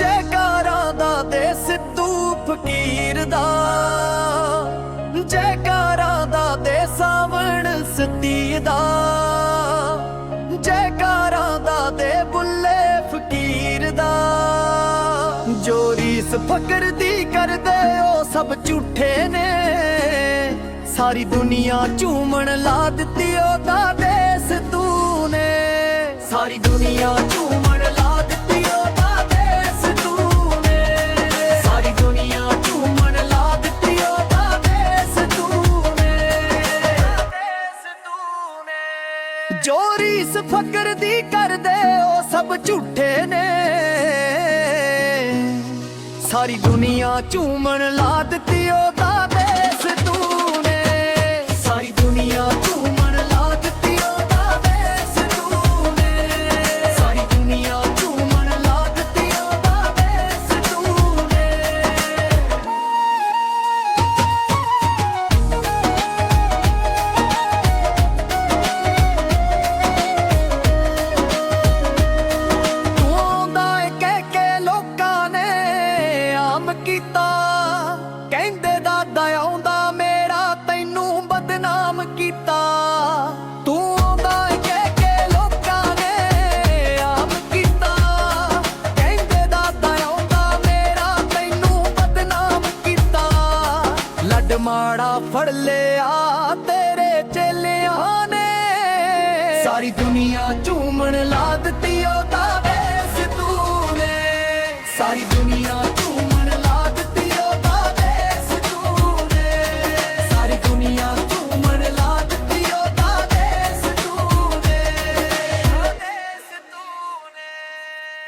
ਜੈਕਾਰਾ ਦਾ ਦੇ ਸਿੱਧੂ ਫਕੀਰ ਦਾ। ਜੈਕਾਰਾ ਦਾ ਦੇ ਸਾਵਣ ਸਤੀ ਦਾ। ਜੈਕਾਰਾ ਦਾ ਦੇ ਬੁੱਲੇ ਫਕੀਰ ਦਾ। ਜੋ ਰੀਸ ਫਕਰ ਦੀ ਕਰਦੇ ਉਹ ਸਭ ਝੂਠੇ ਨੇ। ਸਾਰੀ ਦੁਨੀਆ ਝੂਮਣ ਲਾ ਦਿੱਤੀ ਉਹ ਦਾ ਜੋ ਰੀਸ ਫਕਰ ਦੀ ਕਰਦੇ ਉਹ ਸਭ ਝੂਠੇ ਨੇ। ਸਾਰੀ ਦੁਨੀਆ ਝੂਮਣ ਲਾ ਦਿੱਤੀ ਉਹਦਾ ਦੇਸ ਤੂੰ। ਲੱਡ ਮਾੜਾ ਫੜ ਲਿਆ, ਤੇਰੇ ਚੇਲਿਆਂ ਨੇ। ਸਾਰੀ ਦੁਨੀਆ ਝੂਮਣ ਲਾ ਦਿੱਤੀ ਉਹਦਾ ਦੇਸ ਤੂੰ ਨੇ ਸਾਰੀ ਦੁਨੀਆ ਝੂਮਣ ਲਾ ਦਿੱਤੀ ਸਾਰੀ ਦੁਨੀਆ ਝੂਮਣ ਲਾ ਦਿੱਤੀ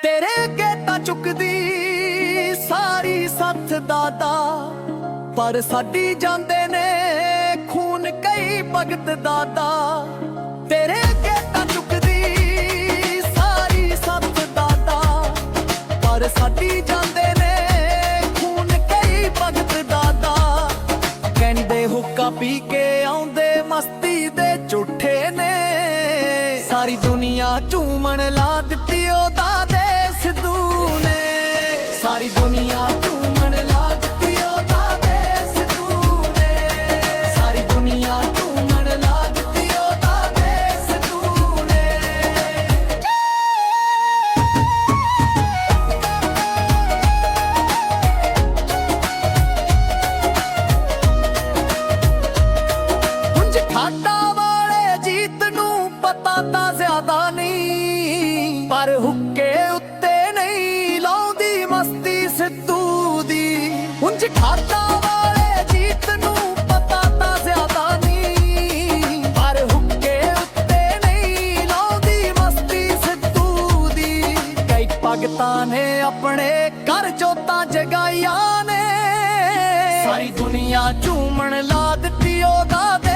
ਤੇਰੇ ਅੱਗੇ ਤਾਂ ਚੁੱਕਦੀ ਸਾਰੀ ਸੱਥ ਦਾਦਾ ਪਰ ਸਾਡੀ ਜਾਂਦੇ ਨੇ ਖੂਨ ਕਈ ਭਗਤ ਦਾਦਾ ਤੇਰੇ ਅੱਗੇ ਤਾਂ ਚੁੱਕਦੀ ਸਾਰੀ ਸੱਥ ਦਾਦਾ ਪਰ ਸਾਡੀ ਜਾਂਦੇ ਨੇ ਖੂਨ ਕਈ ਭਗਤ ਦਾਦਾ ਕਹਿੰਦੇ ਹੁੱਕਾ ਪੀ ਕੇ ਆਉਂਦੇ ਮਸਤੀ ਦੇ ਝੂਠੇ ਨੇ। ਸਾਰੀ ਦੁਨੀਆ ਝੂਮਣ ਲਾ ਦਿੱਤੀ ਉਹ ਦਾਦੇ ਸਿੱਧੂ ਨੇ। ਸਾਰੀ ਦੁਨੀਆ ਨੂੰ ਪਤਾ ਤਾਂ ਜ਼ਿਆਦਾ ਨਹੀਂ, ਪਰ ਹੁੱਕੇ ਉੱਤੇ ਨਹੀਂ ਲਾਉਂਦੀ ਮਸਤੀ ਸਿੱਧੂ ਦੀ। ਉਂਝ ਠਾਡਾ ਵਾਲੇ ਜੀਤ ਨੂੰ ਪਤਾ ਤਾਂ ਜ਼ਿਆਦਾ ਨਹੀਂ, ਪਰ ਹੁੱਕੇ ਉੱਤੇ ਨਹੀਂ ਲਾਉਂਦੀ ਮਸਤੀ ਸਿੱਧੂ ਦੀ। ਕਈ ਭਗਤਾਂ ਨੇ ਆਪਣੇ ਘਰ ਜੋਤਾਂ ਜਗਾਈਆਂ ਨੇ। ਸਾਰੀ ਦੁਨੀਆ ਝੂਮਣ ਲਾ ਦਿੱਤੀ ਉਹਦਾ ਦੇਸ